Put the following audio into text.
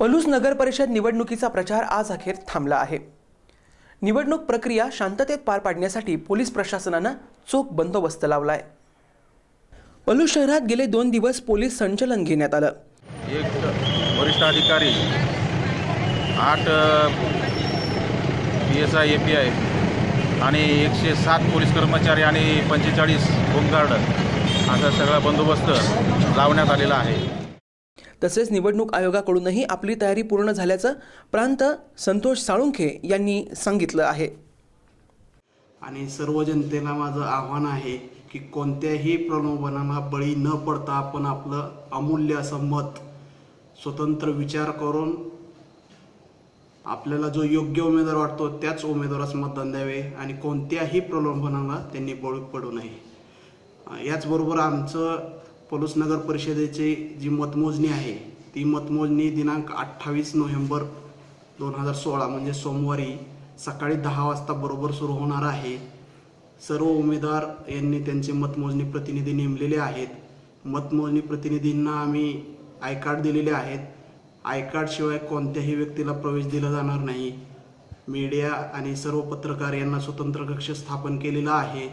पलूस नगर परिषद निवडणुकीचा प्रचार आज अखेर थांबला आहे. निवडणूक प्रक्रिया शांततेत पार पाडण्यासाठी पोलीस प्रशासनानं चोख बंदोबस्त लावला आहे पलूस शहरात गेले दोन दिवस पोलीस संचलन घेण्यात आलं. एक वरिष्ठ अधिकारी आठ P S I A P I आणि एकशे सात पोलीस कर्मचारी आणि पंचेचाळीस होमगार्ड असा सगळा बंदोबस्त लावण्यात आलेला आहे. तसेच निवडणूक आयोगाकडूनही आपली तयारी पूर्ण झाल्याचं प्रांत संतोष साळुंखे यांनी सांगितलं आहे. आणि सर्व जनतेला माझं आव्हान आहे की कोणत्याही प्रलोभनाला बळी न पडता आपण आपलं अमूल्य असं मत स्वतंत्र विचार करून आपल्याला जो योग्य उमेदवार वाटतो त्याच उमेदवारास मतदान द्यावे आणि कोणत्याही प्रलोभनाला त्यांनी बळी पडू नये. याचबरोबर आमचं पलूस नगर परिषदेची जी मतमोजणी आहे ती मतमोजणी दिनांक अठ्ठावीस नोव्हेंबर दोन हजार सोळा म्हणजे सोमवारी सकाळी दहा वाजता बरोबर सुरू होणार आहे. सर्व उमेदवार यांनी त्यांचे मतमोजणी प्रतिनिधी नेमलेले आहेत. मतमोजणी प्रतिनिधींना आम्ही आय कार्ड दिलेले आहेत. आय कार्डशिवाय कोणत्याही व्यक्तीला प्रवेश दिला जाणार नाही. मीडिया आणि सर्व पत्रकार यांना स्वतंत्र कक्ष स्थापन केलेला आहे.